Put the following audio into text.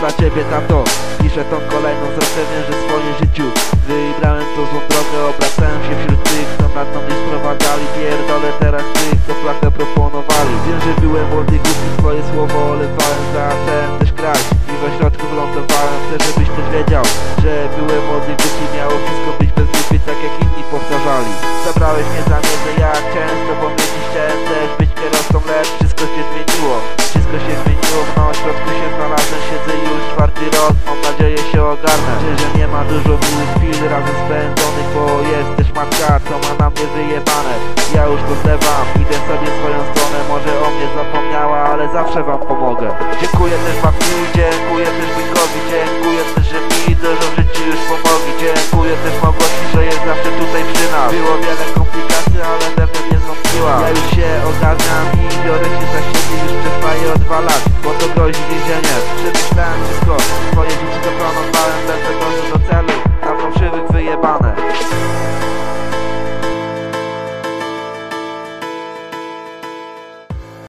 dla ciebie tato. Piszę tą kolejną zacenę, że swoje życiu Wybrałem tą złą drogę, obracałem się wśród tych Co nad mną nie sprowadzali Pierdolę teraz tych, co flachę proponowali. Wiem, że byłem młody, głupi, swoje słowo olewałem Zacząłem też grać i we środku wylądowałem Chcę, żebyś też wiedział, że byłem młody, głupi Miało wszystko być bez lipy, tak jak inni powtarzali. Zabrałeś mnie za miedzę, ja chciałem z czwarty rok. Mam nadzieję się ogarnę Szczerze nie ma dużo miłych chwil razem spędzonych Bo jest też matka, co ma na mnie wyjebane. Ja już to zlewam, idę sobie swoją stronę. Może o mnie zapomniała, ale zawsze wam pomogę. Dziękuję też babci, dziękuję też wujkowi Dziękuję też, że mi dużo w życiu już pomogli. Dziękuję też Małgosi, że jest zawsze tutaj przy nas. Było wiele komplikacji, ale we mnie nie zwątpiła Ja już się ogarniam i biorę się za siebie Już